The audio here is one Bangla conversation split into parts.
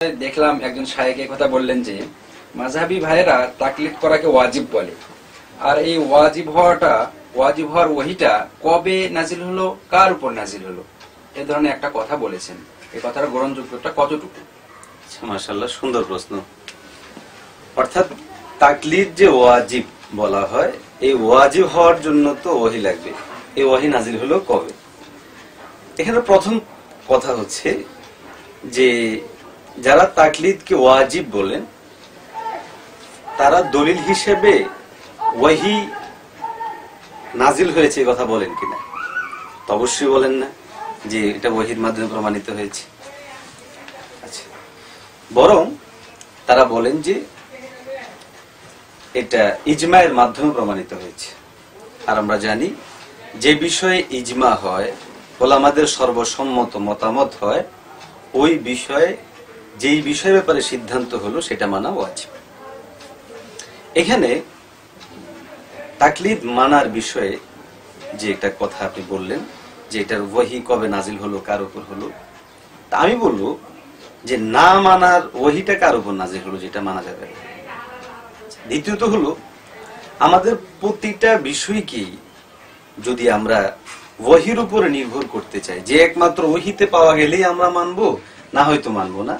দেখলাম একজন শায়েক কথা বললেন যে মাঝহাবি ভাইয়েরা তাকলিদ করাকে ওয়াজিব বলে। আর এই ওয়াজিব হওয়াটা, ওয়াজিব হওয়ার ওহিটা কবে নাজিল হলো, কার উপর নাজিল হলো? এ ধরনের একটা কথা বলেছেন। এই কথার গ্রহণযোগ্যতা কতটুকু? আচ্ছা মাশাল্লাহ সুন্দর প্রশ্ন। অর্থাৎ তাকলিদ যে ওয়াজিব বলা হয়, এই ওয়াজিব হওয়ার জন্য তো ওহি লাগবে। এই ওয়াহি নাজিল হলো কবে? এখানে প্রথম কথা হচ্ছে যে যারা তাকলিদকে ওয়াজিব বলেন, তারা দলিল হিসেবে ওয়াহি নাজিল হয়েছে কথা বলেন কিনা? তো অবশ্যই বলেন না যে এটা ওয়াহির মাধ্যমে প্রমাণিত হয়েছে। আচ্ছা। বরং তারা বলেন যে এটা ইজমায়ের মাধ্যমে প্রমাণিত হয়েছে। আর আমরা জানি যে বিষয়ে ইজমা হয়, ওলামাদের সর্বসম্মত মতামত হয়, ওই বিষয়ে যেই বিষয় ব্যাপারে সিদ্ধান্ত হলো, সেটা মানা ওয়াজিব। এখানে তাকলিদ মানার বিষয়ে যে একটা কথা আপনি বললেন, যে এটার ওয়াহি কবে নাজিল হলো, কার উপর হলো, তা আমি বলব যে না মানার ওহিটা কার উপর নাজিল হলো, যেটা মানা যাবে দ্বিতীয়ত হলো, আমাদের প্রতিটা বিষয়কেই যদি আমরা ওহির উপরে নির্ভর করতে চাই, যে একমাত্র ওহিতে পাওয়া গেলেই আমরা মানবো, না হয়তো মানবো না।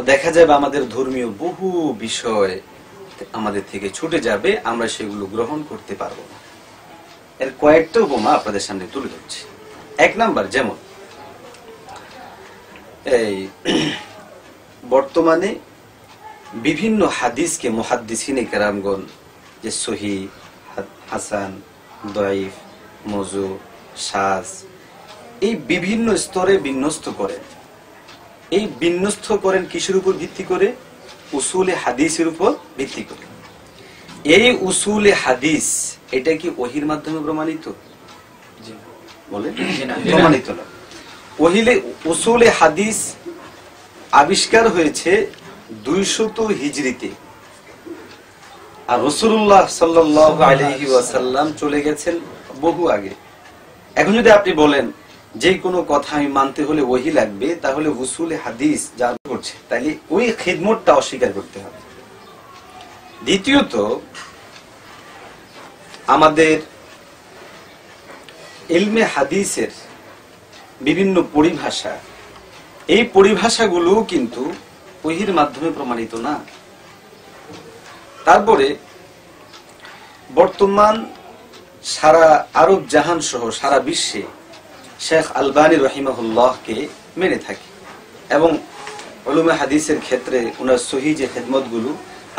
তো দেখা যাবে আমাদের ধর্মীয় বহু বিষয় আমাদের থেকে ছুটে যাবে, আমরা সেগুলো গ্রহণ করতে পারব না। এর কয়েকটা উপমা আপনাদের সামনে তুলে ধরছি। এক নাম্বার যেমন, এই বর্তমানে বিভিন্ন হাদিসকে মুহাদ্দিসিনে কেরামগণ, যে সহি, হাসান, দয়ফ মজু সাজ, এই বিভিন্ন স্তরে বিন্যস্ত করেন। এই বিন্যস্ত করেন কিসের উপর ভিত্তি করে? উসুলে হাদিসের উপর ভিত্তি করে। এই উসুলে হাদিস এটা কি ওহির মাধ্যমে প্রমাণিত? বলেন। প্রমাণিত না। ওহিলে উসুলে হাদিস আবিষ্কার হয়েছে দুইশত হিজড়িতে। আর রসুল্লাহ সাল্লাহ আলহি ওয়াসাল্লাম চলে গেছেন বহু আগে। এখন যদি আপনি বলেন যে কোনো কথা আমি মানতে হলে ওহি লাগবে, তাহলে উসুলে হাদিস যা করছে তাহলে ওই খিদমতটা অস্বীকার করতে হবে। দ্বিতীয়ত, আমাদের ইলমে হাদিসের বিভিন্ন পরিভাষা, এই পরিভাষাগুলো কিন্তু ওহির মাধ্যমে প্রমাণিত না। তারপরে, বর্তমান সারা আরব জাহান সহ, সারা বিশ্বে শেখ আলবানী রহিমাহুল্লাহকে মেনে থাকে। এবং অলুমে হাদিসের ক্ষেত্রে ওনার সহি যে খেদমতগুলো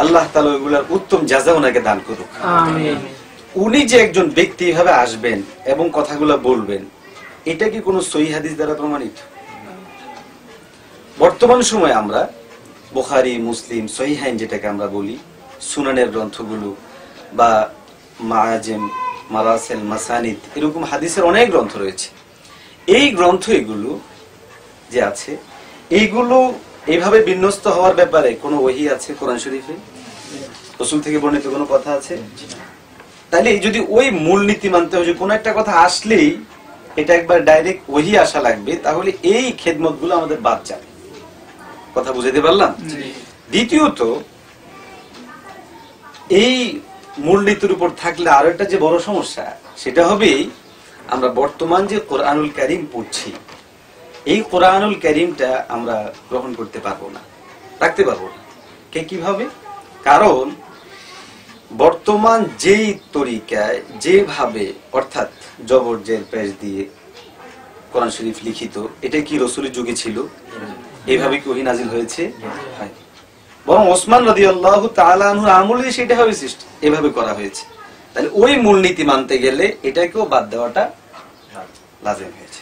আল্লাহ তালা ওইগুলার উত্তম জাজা ওনাকে দান করুক। উনি যে একজন ব্যক্তি এভাবে আসবেন এবং কথাগুলো বলবেন এটা কি কোনো সহি হাদিস দ্বারা প্রমাণিত? বর্তমান সময়ে আমরা বোখারি মুসলিম সহিহাইন যেটাকে আমরা বলি সুনানের গ্রন্থগুলো বা মায়াজেম মারাসেল মাসানিদ এরকম হাদিসের অনেক গ্রন্থ রয়েছে। এই গ্রন্থ এগুলো যে আছে এইগুলো এইভাবে বিন্যস্ত হওয়ার ব্যাপারে কোনো ওহি আছে কোরআন শরীফে? রসুল থেকে বর্ণিত কোনো কথা আছে? তাহলে যদি ওই মূলনীতি মানতে হবে যে কোনো একটা কথা আসলেই এটা একবার ডাইরেক্ট ওহি আসা লাগবে তাহলে এই খেদমতগুলো আমাদের বাদ যাবে। কথা বুঝাতে পারলাম? দ্বিতীয়ত এই মূলনীতির উপর থাকলে আরও একটা যে বড় সমস্যা সেটা হবে আমরা বর্তমান যে কোরআনুল করিম পড়ছি এই কোরআনুল করিমটা আমরা গ্রহণ করতে পারব না রাখতে পারব না। কে কীভাবে? কারণ বর্তমান যেই তরিকায় যেভাবে অর্থাৎ জবর জের পেশ দিয়ে কোরআন শরীফ লিখিত এটা কি রসুলের যুগে ছিল? এইভাবে কি ওহি নাজিল হয়েছে? বরং ওসমান রদি আল্লাহ তালাহুর আমলে সেটা হবে সৃষ্টি এভাবে করা হয়েছে। তাহলে ওই মূলনীতি মানতে গেলে এটাকেও বাদ দেওয়াটা লাজেম হয়েছে।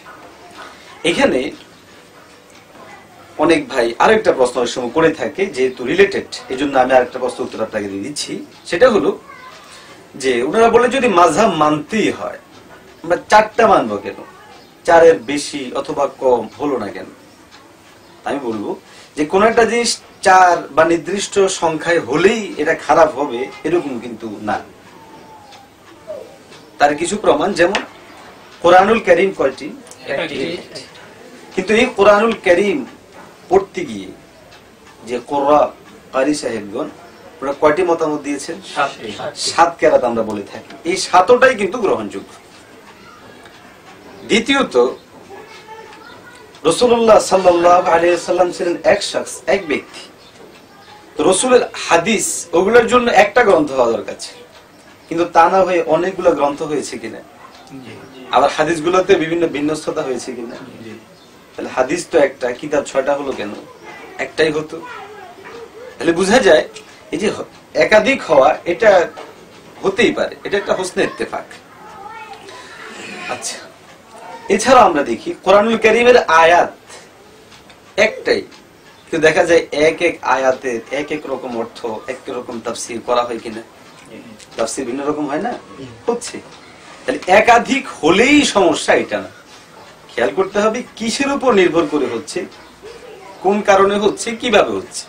এখানে অনেক ভাই আরেকটা প্রশ্ন অনেক সময় করে থাকে, যেহেতু রিলেটেড এই জন্য আমি আরেকটা প্রশ্ন উত্তর আপনাকে দিয়ে দিচ্ছি। সেটা হলো যে, ওনারা বলে যদি মাঝহাব মানতেই হয়, আমরা চারটা মানবো কেন? চারের বেশি অথবা কম হলো না কেন? আমি বলব যে, কোন একটা জিনিস চার বা নির্দিষ্ট সংখ্যায় হলেই এটা খারাপ হবে, এরকম কিন্তু না। তার কিছু প্রমাণ যেমন কোরআনুল করিম কয়টি? কিন্তু এই কোরআনুল করিম পড়তে গিয়ে যে কোররা কারি সাহেবগণ ওরা কয়টি মতামত দিয়েছেন? সাত কেরাত আমরা বলে থাকি। এই সাতটাই কিন্তু গ্রহণযোগ্য। দ্বিতীয়ত রসুল্লাহ সাল্লাহ আলিয়াল্লাম ছিলেন এক শখস এক ব্যক্তি। রসুলের হাদিস ওগুলোর জন্য একটা গ্রন্থ হওয়া দরকার ছিল। কিন্তু তা না হয়ে অনেকগুলো গ্রন্থ হয়েছে কিনা? আবার হাদিস গুলোতে বিভিন্ন বিন্যস্ততা হয়েছে কিনা? তাহলে হাদিস তো একটা কিতাব ছয়টা হলো কেন? একটাই হতো। তাহলে বোঝা যায় এই যে একাধিক হওয়া এটা হতেই পারে। এটা একটা হোসনে ইত্তেফাক। আচ্ছা। এছাড়া আমরা দেখি কোরআনুল করিমের আয়াত একটাই। কিন্তু দেখা যায় এক এক আয়াতের এক এক রকম অর্থ এক এক রকম তাফসির করা হয় কিনা? তাফসির ভিন্ন রকম হয় না? হচ্ছে। তাহলে একাধিক হলেই সমস্যা এটা না। খেয়াল করতে হবে কিসের উপর নির্ভর করে হচ্ছে, কোন কারণে হচ্ছে, কীভাবে হচ্ছে।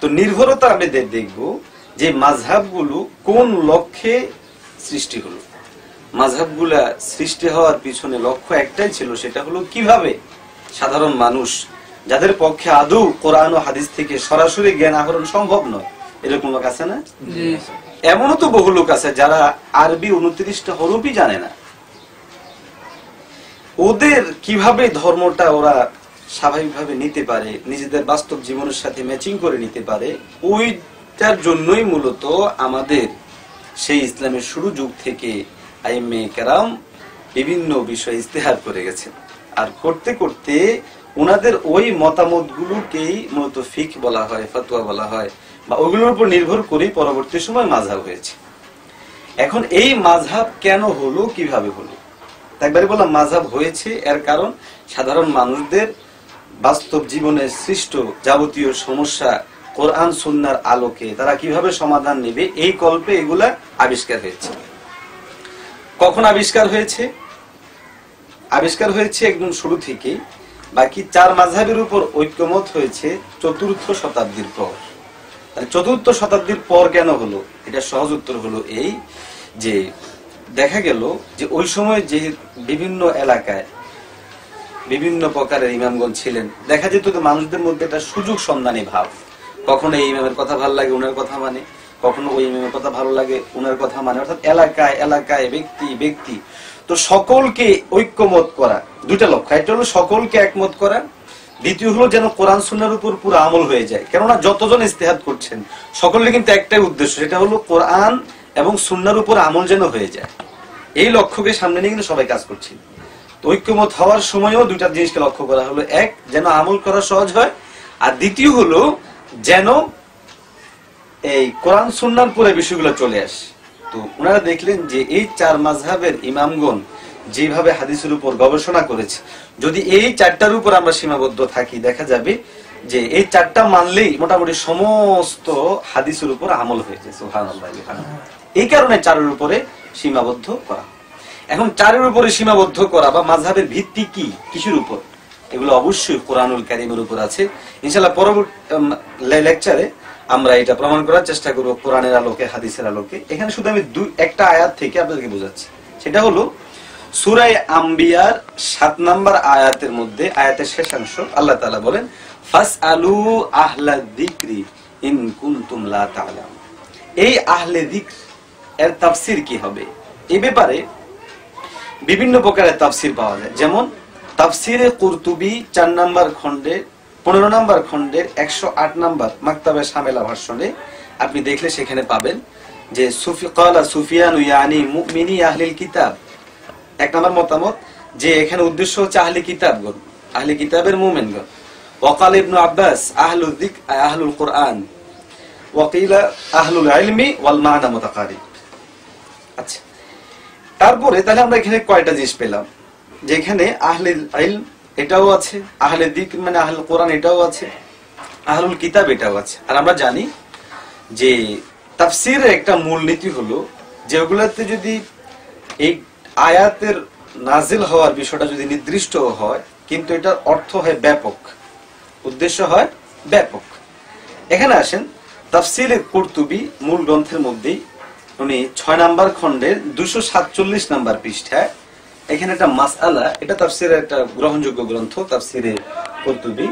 তো নির্ভরতা আমরা দে- দেখব যে মাঝহাবগুলো কোন লক্ষ্যে সৃষ্টি হলো। মাঝহাবগুলা সৃষ্টি হওয়ার পিছনে লক্ষ্য একটাই ছিল, সেটা হলো কীভাবে সাধারণ মানুষ, যাদের পক্ষে আদৌ কোরআন ও হাদিস থেকে সরাসরি জ্ঞান আহরণ সম্ভব নয় এরকম লোক আছে না? এমনও তো বহু লোক আছে যারা আরবি উনত্রিশটা হরফই জানে না। ওদের কীভাবে ধর্মটা ওরা স্বাভাবিকভাবে নিতে পারে নিজেদের বাস্তব জীবনের সাথে ম্যাচিং করে নিতে পারে ওইটার জন্যই মূলত আমাদের সেই ইসলামের শুরু যুগ থেকে আইমে কেরাম বিভিন্ন বিষয়ে ইস্তেহার করে গেছেন আর করতে করতে ওনাদের ওই মতামত গুলোকেই মূলত ফিক বলা হয় ফতুয়া বলা হয়। বা ওগুলোর উপর নির্ভর করেই পরবর্তী সময় মাঝহাব হয়েছে। এখন এই মাঝহাব কেন হলো, কীভাবে হলো? একবারে বললাম, মাঝহাব হয়েছে এর কারণ সাধারণ মানুষদের বাস্তব জীবনে সৃষ্ট যাবতীয় সমস্যা কোরআন সুন্নার আলোকে তারা কীভাবে সমাধান নেবে, এই কল্পে এগুলা আবিষ্কার হয়েছে। কখন আবিষ্কার হয়েছে? আবিষ্কার হয়েছে একদম শুরু থেকে বাকি চার মাঝহাবের উপর ঐক্যমত হয়েছে চতুর্থ শতাব্দীর পর। তাহলে চতুর্থ শতাব্দীর পর কেন হলো? এটা সহজ উত্তর হলো এই যে দেখা গেল যে ওই সময় যে বিভিন্ন এলাকায় বিভিন্ন প্রকারের ইমামগণ ছিলেন, দেখা যেত মানুষদের মধ্যে একটা সুযোগ সন্ধানী ভাব। কখনো এই ইমামের কথা ভালো লাগে, উনার কথা মানে। কখনো ওই ইমামের কথা ভালো লাগে, উনার কথা মানে। অর্থাৎ এলাকায় এলাকায় ব্যক্তি ব্যক্তি। তো সকলকে ঐক্যমত করা, দুইটা লক্ষ্য। একটা হলো সকলকে একমত করা দ্বিতীয় হলো যেন কোরআন সুন্নার উপর পুরো আমল হয়ে যায়। কেননা যতজন ইস্তেহাদ করছেন, সকলের কিন্তু একটাই উদ্দেশ্য, সেটা হলো কোরআন এবং সুন্নার উপর আমল যেন হয়ে যায়। এই লক্ষ্যকে সামনে নিয়ে কিন্তু সবাই কাজ করছে। ঐক্যমত হওয়ার সময়ও দুইটা জিনিসকে লক্ষ্য করা হলো। এক, যেন আমল করা সহজ হয়। আর দ্বিতীয় হলো যেন এই কোরআন সুন্নার পরে বিষয়গুলো চলে আসে। তো ওনারা দেখলেন যে এই চার মাঝহাবের ইমামগণ যেভাবে হাদিসের উপর গবেষণা করেছে, যদি এই চারটার উপর আমরা সীমাবদ্ধ থাকি, দেখা যাবে যে এই চারটা মানলেই মোটামুটি সমস্ত হাদিসের উপর আমল হয়েছে। এই কারণে চারের উপরে সীমাবদ্ধ করা। এখন চারের উপরে সীমাবদ্ধ করা বা মাঝহাবের ভিত্তি কি? কিসের উপর? এগুলো অবশ্যই কোরআনুল কারিমের উপর আছে। ইনশাল্লাহ পরবর্তী লেকচারে আমরা এটা প্রমাণ করার চেষ্টা করব কোরআনের আলোকে, হাদিসের আলোকে। এখানে শুধু আমি দুই একটা আয়াত থেকে আপনাদেরকে বোঝাচ্ছি। সেটা হলো সুরাই আম্বিয়ার সাত নাম্বার আয়াতের মধ্যে, আয়াতের শেষাংশ আল্লাহ তাআলা বলেন ফাস আলু আহলা দিক্রি ইন কুনতুম লা তাআলাম। এই আহলে দিক এর তাফসির কি হবে? এ ব্যাপারে বিভিন্ন প্রকারের তাফসির পাওয়া যায়। যেমন, তাফসিরে কুরতুবি চার নাম্বার খণ্ডে, পনেরো নাম্বার খণ্ডের একশো আট নাম্বার মাক্তাবে সামেলা ভাষণে আপনি দেখলে সেখানে পাবেন যে সুফি কালা সুফিয়ান ইয়ানি মুমিনি আহলিল কিতাব এক নম্বর মতামত যে এখানে উদ্দেশ্য হচ্ছে আহলি কিতাবগণ আহলি কিতাবের মুমেনগণ ওকাল ইবনু আব্বাস আহলুল দিক আহলুল কোরআন। ওয়াকিলা আহলুল ইলমি ওয়াল মানা মুতাকারিব। আচ্ছা তারপরে তাহলে আমরা এখানে কয়টা জিনিস পেলাম? যে এখানে আহলে ইলম এটাও আছে, আহলে দিক মানে আহলে কোরআন এটাও আছে, আহলুল কিতাব এটাও আছে। আর আমরা জানি যে তাফসিরের একটা মূলনীতি হলো যে ওগুলাতে যদি এই আয়াতের নাজিল হওয়ার বিষয়টা যদি নির্দিষ্ট হয়, কিন্তু এটার অর্থ হয় ব্যাপক। উদ্দেশ্য হয় ব্যাপক। এখানে আসেন, তাফসিরে কর্তুবি মূল গ্রন্থের মধ্যেই উনি ছয় নাম্বার খণ্ডের দুশো সাতচল্লিশ নাম্বার পৃষ্ঠায় এখানে একটা মাসআলা, এটা তাফসিরের একটা গ্রহণযোগ্য গ্রন্থ, তাফসিরে কর্তুবি।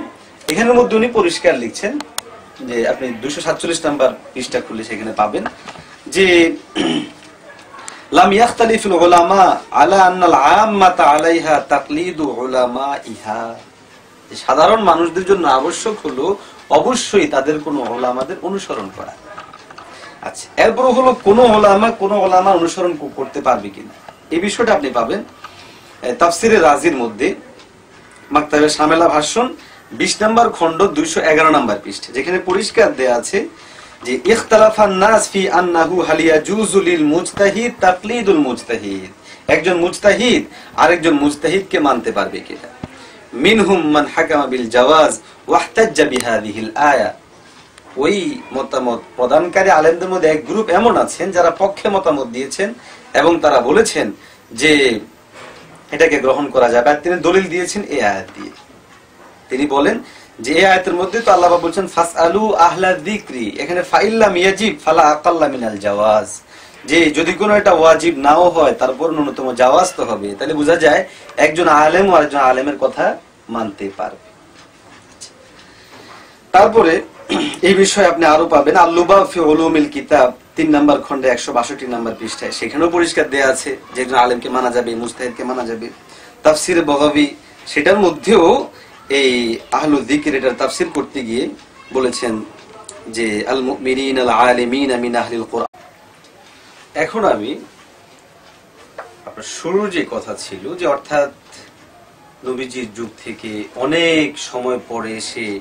এখানের মধ্যে উনি পরিষ্কার লিখছেন যে আপনি দুশো সাতচল্লিশ নাম্বার পৃষ্ঠা খুলে সেখানে পাবেন যে লাম ইয়াখতালিফুল উলামা আলা আন্নাল আম্মাতা আলাইহা তাকলিদু উলামা সাধারণ মানুষদের জন্য আবশ্যক হলো অবশ্যই তাদের কোন ওলামাদের অনুসরণ করা। আচ্ছা এরপর হলো কোন ওলামা কোন ওলামা অনুসরণ করতে পারবে কিনা? এই বিষয়টা আপনি পাবেন। তাফসিরে রাজির মধ্যে মাক্তাবে সামেলা ভাষণ, বিশ নম্বর খণ্ড দুইশো এগারো নম্বর পৃষ্ঠে, যেখানে পরিষ্কার দেয়া আছে যে ইখতালাফান নাস ফি আন্নাহু হালিয়া জুজুলিল মুজতাহিদ তাকলিদুল মুজতাহিদ। একজন মুজতাহিদ আরেকজন মুজতাহিদকে মানতে পারবে কিনা। মিনহুম মান হাকামা বিল জাওয়াজ ওয়াহতাজ্জা বিহাদিহিল আয়া। ওই মতামত প্রদানকারী আলেমদের মধ্যে এক গ্রুপ এমন আছেন যারা পক্ষে মতামত দিয়েছেন এবং তারা বলেছেন যে এটাকে গ্রহণ করা যাবে। আর তিনি দলিল দিয়েছেন এই আয়াত দিয়ে। তিনি বলেন যে এই আয়াতের মধ্যে তো আল্লাহ বলছেন ফাস আলু আহলা দিক্রি এখানে ফাইল্লাম ইয়াজিব, ফালা আকাল্লা মিনাল জাওয়াজ। যে যদি কোনো একটা ওয়াজিব নাও হয়, তারপর ন্যূনতম জাওয়াজ তো হবে। তাহলে বোঝা যায় একজন আলেম ও আরেকজন আলেমের কথা মানতে পারবে। তারপরে এই বিষয়ে আপনি আরও পাবেন আল্লুবা ফি কিতাব, তিন নাম্বার খন্ডে একশো বাষট্টি নাম্বার পৃষ্ঠায়। সেখানেও পরিষ্কার দেয়া আছে যে একজন আলেমকে মানা যাবে মুস্তাহিদকে মানা যাবে। তাফসির বগাবি, সেটার মধ্যেও এই আহলু দিকির এটার তাফসির করতে গিয়ে বলেছেন যে আল মুমিনিন আল আলিমিন মিন আহলিল কোরআন। এখন আমি আপনার যে কথা ছিল যে, অর্থাৎ নবীজির যুগ থেকে অনেক সময় পরে এসে,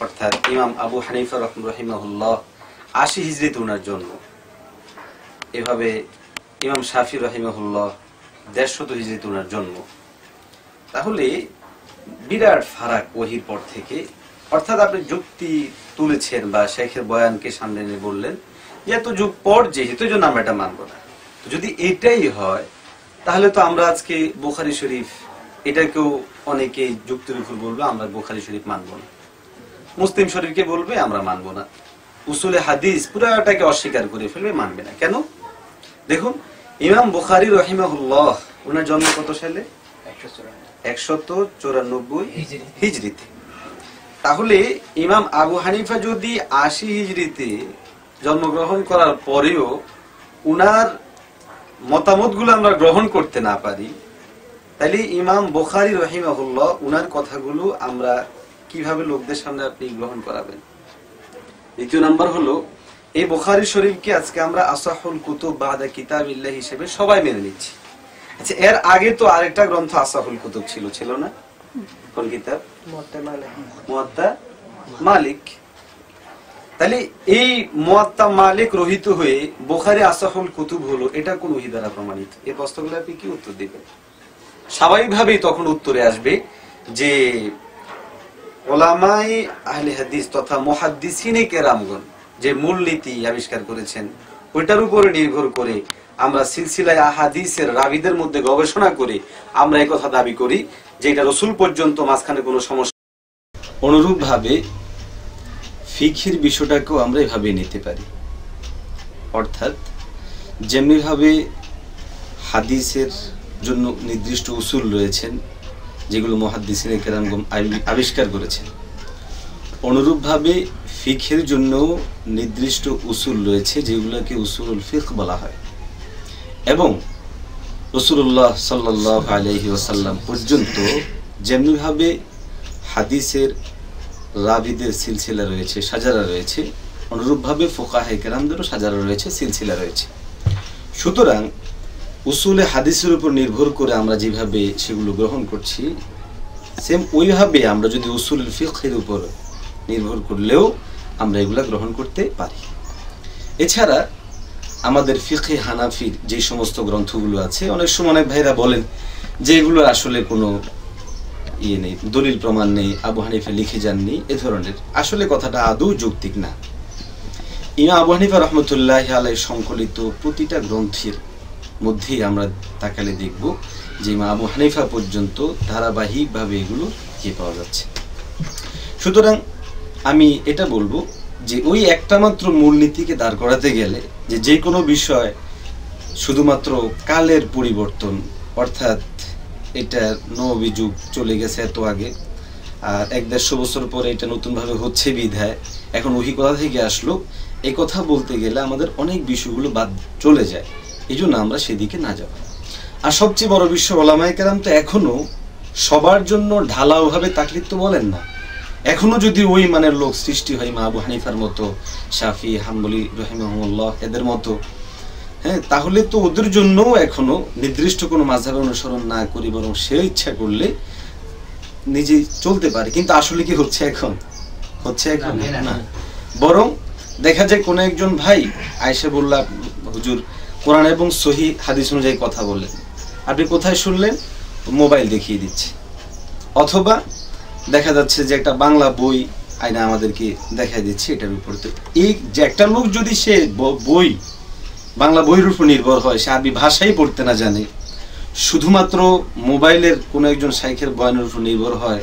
অর্থাৎ ইমাম আবু হানিফা রহম রহিমাহুল্লাহ আশি হিজরিতে ওনার জন্ম। এভাবে ইমাম শাফি রহিমাহুল্লাহ দেড়শত হিজরিতে ওনার জন্ম। তাহলে বিরাট ফারাক ওহির পর থেকে। অর্থাৎ আপনি যুক্তি তুলেছেন বা শেখের বয়ানকে সামনে এনে বললেন যে এত যুগ পর যেহেতু জন্য আমরা এটা মানবো না। যদি এটাই হয়, তাহলে তো আমরা আজকে বোখারি শরীফ, এটাকেও অনেকে যুক্তির উপর বলবে, আমরা বোখারি শরীফ মানবো না। মুসলিম শরীফকে বলবে, আমরা মানবো না। উসুলে হাদিস পুরাটাকে অস্বীকার করে ফেলবে, মানবে না। কেন? দেখুন, ইমাম বুখারি রহিমাহুল্লাহ, ওনার জন্ম কত সালে? একশত চুরানব্বই হিজড়িতে তাহলে ইমাম আবু হানিফা যদি আশি হিজড়িতে জন্মগ্রহণ করার পরেও উনার মতামতগুলো আমরা গ্রহণ করতে না পারি তাহলে ইমাম বোখারি রহিমাহুল্লাহ উনার কথাগুলো আমরা কীভাবে লোকদের সামনে আপনি গ্রহণ করাবেন? দ্বিতীয় নাম্বার হলো এই বোখারি শরীফকে আজকে আমরা আসাহুল কুতুব বাহাদা কিতাব ইল্লাহ হিসেবে সবাই মেনে নিচ্ছি। আচ্ছা এর আগে তো আরেকটা গ্রন্থ আসাহুল কুতুব ছিল ছিল না? কোন কিতাব? মুয়াত্তা মালিক। তাহলে এই মুয়াত্তা মালিক রহিত হয়ে বোখারি আসাহুল কুতুব হলো এটা কোন ওহী দ্বারা প্রমাণিত? এই প্রশ্নগুলো আপনি কি উত্তর দিবেন? স্বাভাবিকভাবেই তখন উত্তরে আসবে যে ওলামাই আহলে হাদিস তথা মুহাদ্দিসিনে কেরামগণ যে মূলনীতি আবিষ্কার করেছেন ওইটার উপরে নির্ভর করে আমরা সিলসিলায় আহাদিসের রাবিদের মধ্যে গবেষণা করে আমরা কথা দাবি করি যে এটা রসুল পর্যন্ত মাঝখানে কোনো সমস্যা অনুরূপ ভাবে ফিখির বিষয়টাকেও আমরা এভাবে নিতে পারি। অর্থাৎ যেমনিভাবে হাদিসের জন্য নির্দিষ্ট উসুল রয়েছেন, যেগুলো মহাদ্দিসিনে কেরামগম আবিষ্কার করেছেন, অনুরূপভাবে ফিখের জন্য নির্দিষ্ট উসুল রয়েছে, যেগুলোকে উসুল ফিখ বলা হয়। এবং রসুল্লাহ সাল্লাহ আলহি ওসাল্লাম পর্যন্ত যেমনিভাবে হাদিসের রাবিদের সিলসিলা রয়েছে, সাজারা রয়েছে, অনুরূপভাবে ফোকাহে কেরামদেরও সাজারা রয়েছে, সিলসিলা রয়েছে। সুতরাং উসুলে হাদিসের উপর নির্ভর করে আমরা যেভাবে সেগুলো গ্রহণ করছি, সেম ওইভাবে আমরা যদি উসুল ফিখের উপর নির্ভর করলেও আমরা এগুলা গ্রহণ করতে পারি। এছাড়া আমাদের ফিখে হানাফির যে সমস্ত গ্রন্থগুলো আছে, অনেক সময় অনেক ভাইরা বলেন যে এগুলো আসলে কোনো ইয়ে নেই, দলিল প্রমাণ নেই, আবু হানিফা লিখে যাননি, এ ধরনের। আসলে কথাটা আদৌ যৌক্তিক না। ইমা আবু হানিফা রহমতুল্লাহ আলাই সংকলিত প্রতিটা গ্রন্থের মধ্যেই আমরা তাকালে দেখব যে ইমা আবু হানিফা পর্যন্ত ধারাবাহিকভাবে এগুলো ইয়ে পাওয়া যাচ্ছে। সুতরাং আমি এটা বলব যে ওই একটা মাত্র মূলনীতিকে দাঁড় করাতে গেলে যে যে কোনো বিষয় শুধুমাত্র কালের পরিবর্তন, অর্থাৎ এটা নবী যুগ চলে গেছে এত আগে, আর এক দেড়শো বছর পরে এটা নতুনভাবে হচ্ছে বিধায়। এখন ওহি কোথা থেকে আসলো? এই কথা বলতে গেলে আমাদের অনেক বিষয়গুলো বাদ চলে যায়। এই জন্য আমরা সেদিকে না যাব। আর সবচেয়ে বড় বিষয় ওলামায় কেরাম তো এখনও সবার জন্য ঢালাওভাবে তাকলিদ তো বলেন না। এখনও যদি ওই মানের লোক সৃষ্টি হয় মা আবু হানিফার মতো শাফি হাম্বলি রহিমহল্লাহ এদের মতো হ্যাঁ তাহলে তো ওদের জন্যও এখনও নির্দিষ্ট কোনো মাঝাবে অনুসরণ না করি বরং সে ইচ্ছা করলে নিজে চলতে পারে। কিন্তু আসলে কি হচ্ছে এখন? হচ্ছে এখন না, না। বরং দেখা যায় কোন একজন ভাই আয়সা বললা হুজুর কোরআন এবং সহি হাদিস অনুযায়ী কথা বললেন আপনি কোথায় শুনলেন? মোবাইল দেখিয়ে দিচ্ছে। অথবা দেখা যাচ্ছে যে একটা বাংলা বই আইনা আমাদেরকে দেখাই দিচ্ছে, এটার উপর এই যে একটা লোক যদি সে বই, বাংলা বইয়ের উপর নির্ভর হয়, সে আরবি ভাষাই পড়তে না জানে, শুধুমাত্র মোবাইলের কোনো একজন শাইখের বয়ানের উপর নির্ভর হয়,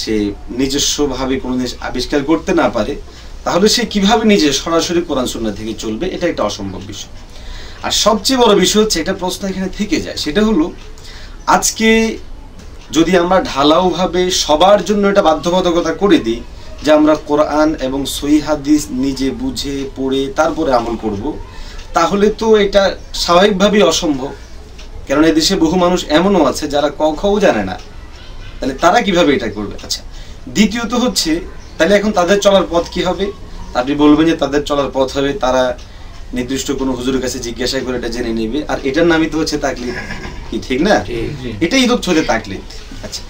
সে নিজস্বভাবে কোনো জিনিস আবিষ্কার করতে না পারে, তাহলে সে কীভাবে নিজে সরাসরি কোরআন সুন্নাহ থেকে চলবে, এটা একটা অসম্ভব বিষয়। আর সবচেয়ে বড় বিষয় হচ্ছে, একটা প্রশ্ন এখানে থেকে যায়, সেটা হলো, আজকে যদি আমরা ঢালাওভাবে সবার জন্য এটা বাধ্যবাধকতা করে দিই যে আমরা কোরআন এবং সহি হাদিস নিজে বুঝে, পড়ে, তারপরে আমল করব, তাহলে তো এটা স্বাভাবিকভাবেই অসম্ভব। কারণ এই দেশে বহু মানুষ এমনও আছে যারা ক খও জানে না। তাহলে তারা কীভাবে এটা করবে? আচ্ছা দ্বিতীয়ত হচ্ছে, তাহলে এখন তাদের চলার পথ কি হবে? আপনি বলবেন যে তাদের চলার পথ হবে তারা নির্দিষ্ট কোনো হুজুরের কাছে জিজ্ঞাসা করে এটা জেনে নেবে। আর এটার নামই তো হচ্ছে তাকলিদ। কি ঠিক না। এটাই তো হচ্ছে তাকলিদ। আচ্ছা।